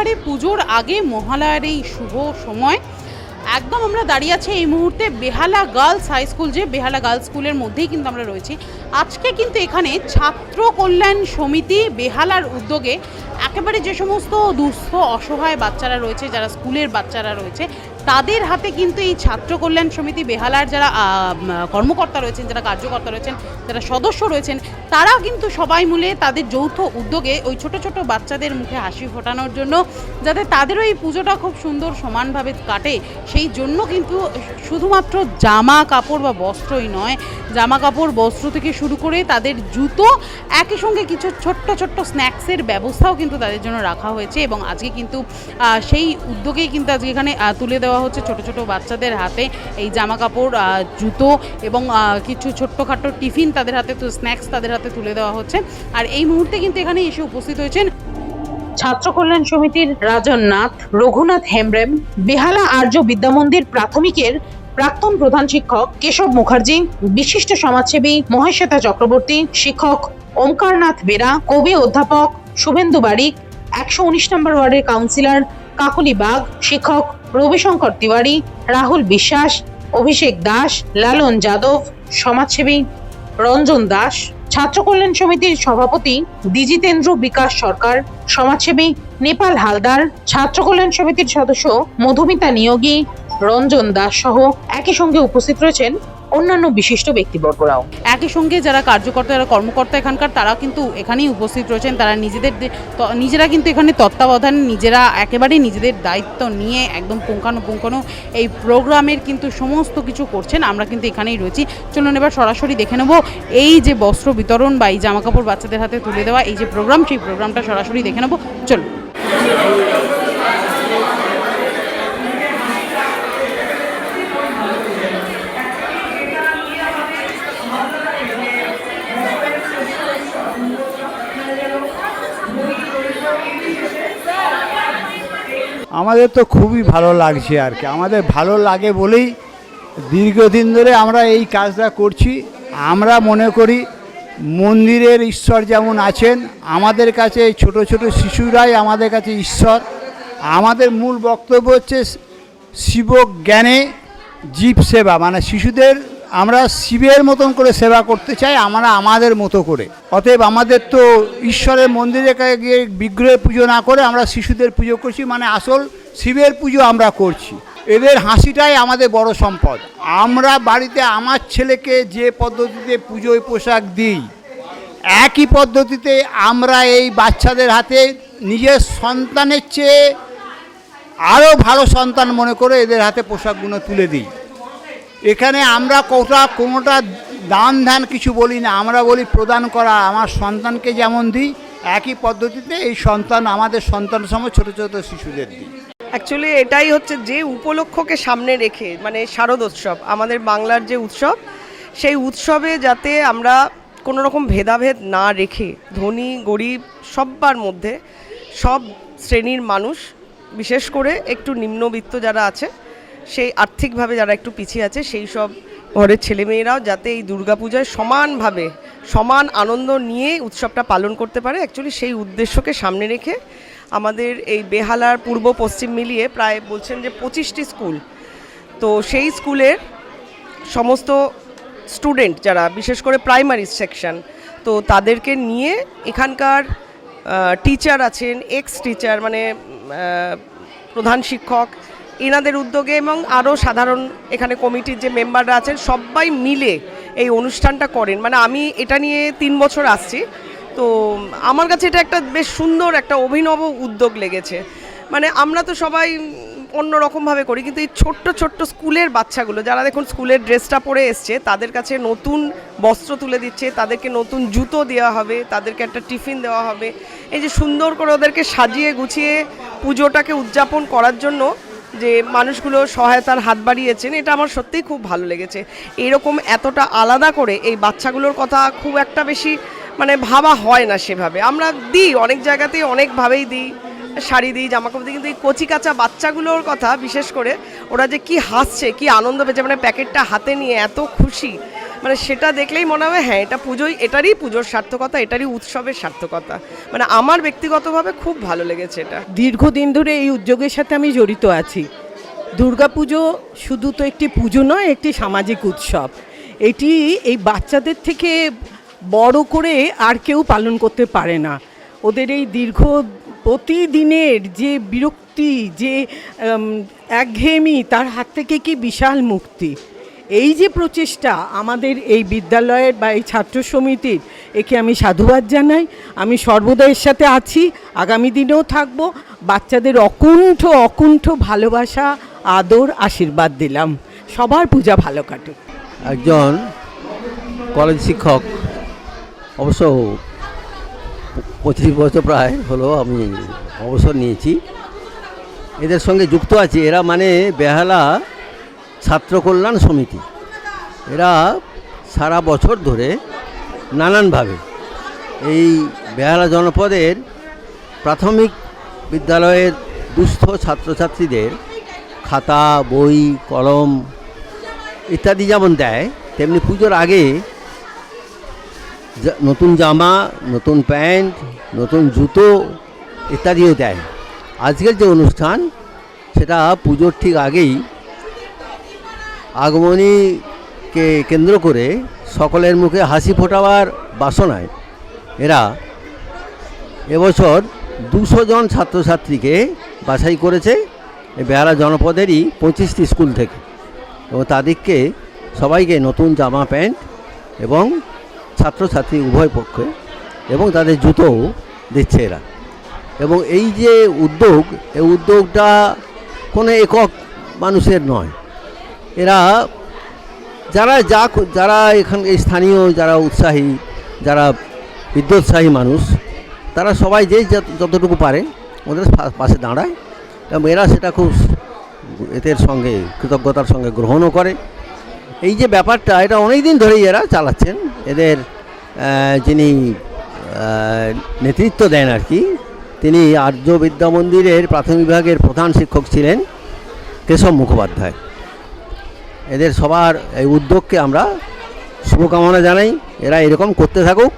একেবারে পুজোর আগে মহালয়ার এই শুভ সময়। একদম আমরা দাঁড়িয়ে আছি এই মুহূর্তে বেহালা গার্লস হাই স্কুল যে বেহালা গার্লস স্কুলের মধ্যেই কিন্তু আমরা রয়েছি। আজকে কিন্তু এখানে ছাত্র কল্যাণ সমিতি বেহালার উদ্যোগে একেবারে যে সমস্ত দুঃস্থ, অসহায় বাচ্চারা রয়েছে, যারা স্কুলের বাচ্চারা রয়েছে তাদের হাতে কিন্তু এই ছাত্র কল্যাণ সমিতি, বেহালার যারা কর্মকর্তা রয়েছেন, যারা কার্যকর্তা রয়েছেন, যারা সদস্য রয়েছেন, তারা কিন্তু সবাই মিলে তাদের যৌথ উদ্যোগে ওই ছোট ছোট বাচ্চাদের মুখে হাসি ফোটানোর জন্য, যাতে তাদেরও এই পুজোটা খুব সুন্দর সমানভাবে কাটে। সেই জন্য কিন্তু শুধুমাত্র জামা কাপড় বা বস্ত্রই নয়, জামা কাপড়, বস্ত্র থেকে শুরু করে তাদের জুতো, একই সঙ্গে কিছু ছোট্ট ছোট্ট স্ন্যাক্সের ব্যবস্থাও কিন্তু তাদের জন্য রাখা হয়েছে এবং আজকে কিন্তু সেই উদ্যোগেই কিন্তু আজকে এখানে তুলে দেওয়া হচ্ছে ছোট ছোট বাচ্চাদের হাতে এই জামা কাপড় জুতো এবং কিছু ছোট্টখাট্ট টিফিন তাদের হাতে স্ন্যাক্স তাদের হাতে তুলে দেওয়া হচ্ছে। আর এই মুহূর্তে কিন্তু এখানে এসে উপস্থিত হয়েছেন ছাত্র কল্যাণ সমিতির রাজন নাথ রঘুনাথ হেমব্রেম, বেহালা আর্য বিদ্যামন্দির প্রাথমিকের প্রাক্তন প্রধান শিক্ষক কেশব মুখার্জি, বিশিষ্ট সমাজসেবী মহেশ্বেতা চক্রবর্তী, শিক্ষক ওমকারনাথ বেরা, কবি অধ্যাপক শুভেন্দু বারিক, একশো উনিশ নম্বর ওয়ার্ডের কাউন্সিলর কাকুলি বাগ, শিক্ষক রবিশঙ্কর তিওয়ারি, রাহুল বিশ্বাস, অভিষেক দাস, লালন যাদব, সমাজসেবী রঞ্জন দাস, ছাত্র কল্যাণ সমিতির সভাপতি দ্বিজিতেন্দ্র বিকাশ সরকার, সমাজসেবী নেপাল হালদার, ছাত্র কল্যাণ সমিতির সদস্য মধুমিতা নিয়োগী, রঞ্জন দাস সহ একই সঙ্গে উপস্থিত রয়েছেন অন্যান্য বিশিষ্ট ব্যক্তিবর্গরাও। একই সঙ্গে যারা কার্যকর্তা, যারা কর্মকর্তা এখানকার তারা কিন্তু এখানেই উপস্থিত রয়েছেন। তারা নিজেদের নিজেরা কিন্তু এখানে তত্ত্বাবধান, নিজেরা একেবারেই নিজেদের দায়িত্ব নিয়ে একদম পুঙ্খানুপুঙ্খানু এই প্রোগ্রামের কিন্তু সমস্ত কিছু করছেন। আমরা কিন্তু এখানেই রয়েছি। চলুন এবার সরাসরি দেখে নেব এই যে বস্ত্র বিতরণ বা এই জামাকাপড় বাচ্চাদের হাতে তুলে দেওয়া এই যে প্রোগ্রাম, সেই প্রোগ্রামটা সরাসরি দেখে নেব। চলুন। আমাদের তো খুবই ভালো লাগছে আর কি। আমাদের ভালো লাগে বলেই দীর্ঘদিন ধরে আমরা এই কাজটা করছি। আমরা মনে করি মন্দিরের ঈশ্বর যেমন আছেন, আমাদের কাছে এই ছোটো ছোটো শিশুরাই আমাদের কাছে ঈশ্বর। আমাদের মূল বক্তব্য হচ্ছে শিব জ্ঞানে জীব সেবা মানে শিশুদের আমরা শিবের মতন করে সেবা করতে চাই, আমরা আমাদের মতো করে। অতএব আমাদের তো ঈশ্বরের মন্দিরে গিয়ে বিগ্রহের পুজো না করে আমরা শিশুদের পুজো করছি মানে আসল শিবের পুজো আমরা করছি। এদের হাসিটাই আমাদের বড় সম্পদ। আমরা বাড়িতে আমার ছেলেকে যে পদ্ধতিতে পুজোয় পোশাক দিই, একই পদ্ধতিতে আমরা এই বাচ্চাদের হাতে নিজের সন্তানের চেয়ে আরও ভালো সন্তান মনে করে এদের হাতে পোশাকগুলো তুলে দিই। এখানে আমরা কোটা কোনোটা দান ধ্যান কিছু বলি না, আমরা বলি প্রদান করা। আমার সন্তানকে যেমন দিই, একই পদ্ধতিতে এই সন্তান আমাদের সন্তান সময় ছোটো ছোটো শিশুদের দিই। অ্যাকচুয়ালি এটাই হচ্ছে যে উপলক্ষকে সামনে রেখে মানে শারদোৎসব আমাদের বাংলার যে উৎসব, সেই উৎসবে যাতে আমরা কোনো রকম ভেদাভেদ না রেখে ধনী, গরিব সব্বার মধ্যে সব শ্রেণির মানুষ, বিশেষ করে একটু নিম্নবিত্ত যারা আছে সেই আর্থিকভাবে যারা একটু পিছিয়ে আছে, সেই সব ঘরের ছেলেমেয়েরাও যাতে এই দুর্গাপূজায় সমানভাবে, সমান আনন্দ নিয়ে উৎসবটা পালন করতে পারে। অ্যাকচুয়ালি সেই উদ্দেশ্যকে সামনে রেখে আমাদের এই বেহালার পূর্ব পশ্চিম মিলিয়ে প্রায় বলছেন যে পঁচিশটি স্কুল। তো সেই স্কুলের সমস্ত স্টুডেন্ট যারা, বিশেষ করে প্রাইমারি সেকশন, তো তাদেরকে নিয়ে এখানকার টিচার আছেন এক্স টিচার মানে প্রধান শিক্ষক এনাদের উদ্যোগে এবং আরও সাধারণ এখানে কমিটির যে মেম্বাররা আছেন, সবাই মিলে এই অনুষ্ঠানটা করেন। মানে আমি এটা নিয়ে তিন বছর আসছি। তো আমার কাছে এটা একটা বেশ সুন্দর একটা অভিনব উদ্যোগ লেগেছে। মানে আমরা তো সবাই অন্য রকমভাবে করি, কিন্তু এই ছোট্ট ছোট্ট স্কুলের বাচ্চাগুলো, যারা দেখুন স্কুলের ড্রেসটা পরে এসছে, তাদের কাছে নতুন বস্ত্র তুলে দিচ্ছে, তাদেরকে নতুন জুতো দেওয়া হবে, তাদেরকে একটা টিফিন দেওয়া হবে। এই যে সুন্দর করে ওদেরকে সাজিয়ে গুছিয়ে পুজোটাকে উদযাপন করার জন্য যে মানুষগুলো সহায়তার হাত বাড়িয়েছেন, এটা আমার সত্যিই খুব ভালো লেগেছে। এরকম এতটা আলাদা করে এই বাচ্চাগুলোর কথা খুব একটা বেশি মানে ভাবা হয় না সেভাবে। আমরা দিই, অনেক জায়গাতেই অনেকভাবেই দিই, শাড়ি দিই, জামাকাপড় দিই, কিন্তু এই কচি কাঁচা বাচ্চাগুলোর কথা বিশেষ করে ওরা যে কি হাসছে, কি আনন্দ পেয়েছে মানে প্যাকেটটা হাতে নিয়ে এত খুশি। মানে সেটা দেখলেই মনে হবে হ্যাঁ এটা পুজোই, এটারই পুজোর সার্থকতা, এটারই উৎসবের সার্থকতা। মানে আমার ব্যক্তিগতভাবে খুব ভালো লেগেছে এটা। দীর্ঘদিন ধরে এই উদ্যোগের সাথে আমি জড়িত আছি। দুর্গাপুজো শুধু তো একটি পুজো নয়, একটি সামাজিক উৎসব। এটি এই বাচ্চাদের থেকে বড় করে আর কেউ পালন করতে পারে না। ওদের এই দীর্ঘ প্রতিদিনের যে বিরক্তি, যে একঘেয়েমি, তার হাত থেকে কি বিশাল মুক্তি? এই যে প্রচেষ্টা আমাদের এই বিদ্যালয়ের বা এই ছাত্র সমিতির, একে আমি সাধুবাদ জানাই। আমি সর্বদা এর সাথে আছি, আগামী দিনেও থাকব। বাচ্চাদের অকুণ্ঠ অকুণ্ঠ ভালোবাসা, আদর, আশীর্বাদ দিলাম। সবার পূজা ভালো কাটুক। একজন কলেজ শিক্ষক, অবশ্য পঁচিশ বছর প্রায় হলো আমি অবসর নিয়েছি। এদের সঙ্গে যুক্ত আছি। এরা মানে বেহালা ছাত্র কল্যাণ সমিতি। এরা সারা বছর ধরে নানানভাবে এই বেহালা জনপদের প্রাথমিক বিদ্যালয়ের দুস্থ ছাত্রছাত্রীদের খাতা, বই, কলম ইত্যাদি যেমন দেয়, তেমনি পুজোর আগে নতুন জামা, নতুন প্যান্ট, নতুন জুতো ইত্যাদিও দেয়। আজকের যে অনুষ্ঠান, সেটা পুজোর ঠিক আগেই আগমনীকে কেন্দ্র করে সকলের মুখে হাসি ফোটাবার বাসনায় এরা এবছর দুশো জন ছাত্রছাত্রীকে বাছাই করেছে বেহারা জনপদেরই পঁচিশটি স্কুল থেকে। এবং তাদেরকে সবাইকে নতুন জামা প্যান্ট এবং ছাত্রছাত্রী উভয় পক্ষে এবং তাদের জুতোও দিচ্ছে এরা। এবং এই যে উদ্যোগ, এই উদ্যোগটা কোনো একক মানুষের নয় এরা যারা যা যারা এখান স্থানীয় যারা উৎসাহী, যারা বিদ্যোৎসাহী মানুষ, তারা সবাই যে যত- যতটুকু পারে ওদের পাশে দাঁড়ায় এবং এরা সেটা খুব এদের সঙ্গে, কৃতজ্ঞতার সঙ্গে গ্রহণও করে। এই যে ব্যাপারটা, এটা অনেক দিন ধরেই এরা চালাচ্ছেন। এদের যিনি নেতৃত্ব দেন আর কি, তিনি আর্য বিদ্যা মন্দিরের প্রাথমিক বিভাগের প্রধান শিক্ষক ছিলেন কেশব মুখোপাধ্যায়। এদের সবার এই উদ্যোগকে আমরা শুভকামনা জানাই। এরা এরকম করতে থাকুক,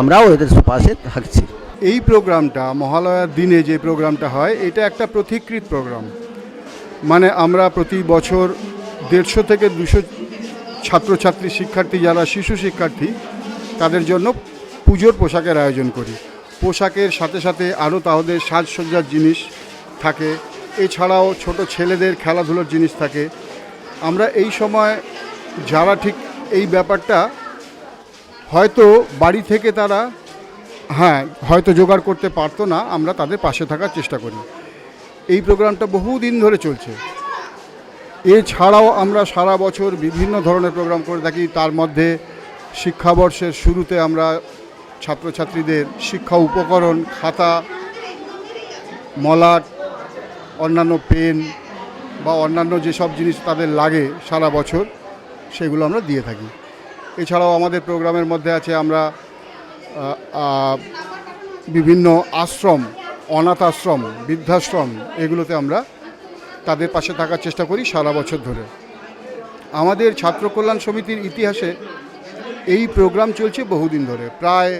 আমরাও এদের পাশে থাকছি। এই প্রোগ্রামটা, মহালয়ার দিনে যে প্রোগ্রামটা হয়, এটা একটা প্রতিকৃত প্রোগ্রাম। মানে আমরা প্রতি বছর দেড়শো থেকে দুশো ছাত্রছাত্রী শিক্ষার্থী, যারা শিশু শিক্ষার্থী, তাদের জন্য পুজোর পোশাকের আয়োজন করি। পোশাকের সাথে সাথে আরও তাদের সাজসজ্জার জিনিস থাকে। এছাড়াও ছোট ছেলেদের খেলাধুলোর জিনিস থাকে। আমরা এই সময় যারা ঠিক এই ব্যাপারটা হয়তো বাড়ি থেকে তারা হ্যাঁ হয়তো জোগাড় করতে পারতো না, আমরা তাদের পাশে থাকার চেষ্টা করি। এই প্রোগ্রামটা বহুদিন ধরে চলছে। এছাড়াও আমরা সারা বছর বিভিন্ন ধরনের প্রোগ্রাম করে থাকি। তার মধ্যে শিক্ষাবর্ষের শুরুতে আমরা ছাত্রছাত্রীদের শিক্ষা উপকরণ, খাতা, মলাট, অন্যান্য পেন বা অন্যান্য যেসব জিনিস তাদের লাগে সারা বছর, সেগুলো আমরা দিয়ে থাকি। এছাড়াও আমাদের প্রোগ্রামের মধ্যে আছে আমরা বিভিন্ন আশ্রম, অনাথ আশ্রম, বৃদ্ধাশ্রম, এগুলোতে আমরা তাদের পাশে থাকার চেষ্টা করি সারা বছর ধরে। আমাদের ছাত্র কল্যাণ সমিতির ইতিহাসে এই প্রোগ্রাম চলছে বহুদিন ধরে, প্রায়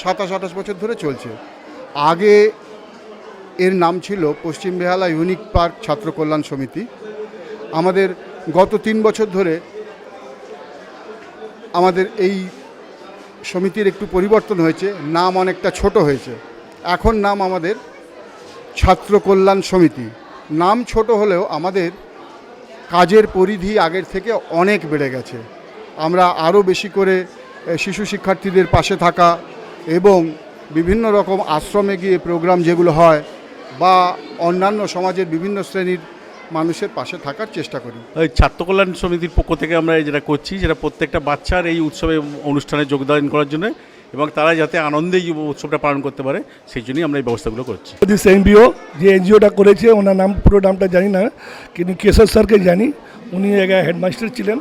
সাতাশ আঠাশ বছর ধরে চলছে। আগে এর নাম ছিল পশ্চিম বেহালা ইউনিক পার্ক ছাত্র কল্যাণ সমিতি। আমাদের গত তিন বছর ধরে আমাদের এই সমিতির একটু পরিবর্তন হয়েছে, নাম অনেকটা ছোট হয়েছে। এখন নাম আমাদের ছাত্র কল্যাণ সমিতি। নাম ছোট হলেও আমাদের কাজের পরিধি আগের থেকে অনেক বেড়ে গেছে। আমরা আরও বেশি করে শিশু শিক্ষার্থীদের পাশে থাকা এবং বিভিন্ন রকম আশ্রমে গিয়ে প্রোগ্রাম যেগুলো হয় বা অন্যান্য সমাজের বিভিন্ন শ্রেণির মানুষের পাশে থাকার চেষ্টা করি। এই ছাত্র কল্যাণ সমিতির পক্ষ থেকে আমরা যেটা করছি যেটা প্রত্যেকটা বাচ্চার এই উৎসবে অনুষ্ঠানে যোগদান করার জন্য এবং তারা যাতে আনন্দে এই উৎসবটা পালন করতে পারে সেই জন্যই আমরা এই ব্যবস্থাগুলো করছি। দিস এনবিও যে এনজিওটা করেছে ওনার নাম পুরো নামটা জানি না কিন্তু কেশব স্যারকে জানি। উনি জায়গায় হেডমাস্টার ছিলেন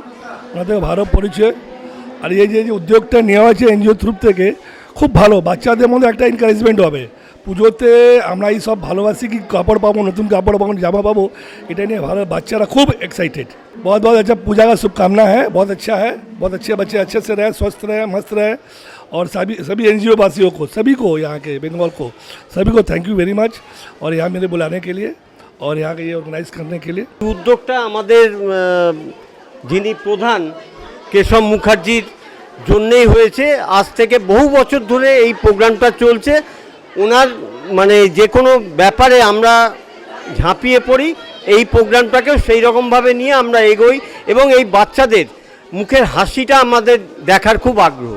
ওনাদের ভালো পরিচয়। আর এই যে যে উদ্যোগটা নেওয়া হয়েছে এনজিও থ্রুপ থেকে খুব ভালো বাচ্চাদের মধ্যে একটা এনকারেজমেন্ট হবে। পুজোতে আমরা এই সব ভালোবাসি কি কাপড় পাবো নতুন কাপড় পাবো জামা পাবো এটা নিয়ে ভালো বাচ্চারা খুব एक्साइटेड बहुत बहुत अच्छा पूजा का शुभकामना है बहुत अच्छा है बहुत अच्छे बच्चे अच्छे से रहे स्वस्थ रहे मस्त रहे और सभी सभी एन वासियों को सभी को यहाँ के बंगाल को सभी को थैंक यू वेरी मच और यहाँ मेरे बुलाने के लिए और यहाँ के ये ऑर्गेनाइज करने के लिए উদ্যোগটা আমাদের আহ, যিনি প্রধান কেশব মুখার্জির জন্যেই হয়েছে আজ থেকে বহু বছর ধরে এই প্রোগ্রামটা চলছে ওনার মানে যে কোনো ব্যাপারে আমরা ঝাঁপিয়ে পড়ি, এই প্রোগ্রামটাকেও সেই রকমভাবে নিয়ে আমরা এগোই এবং এই বাচ্চাদের মুখের হাসিটা আমাদের দেখার খুব আগ্রহ।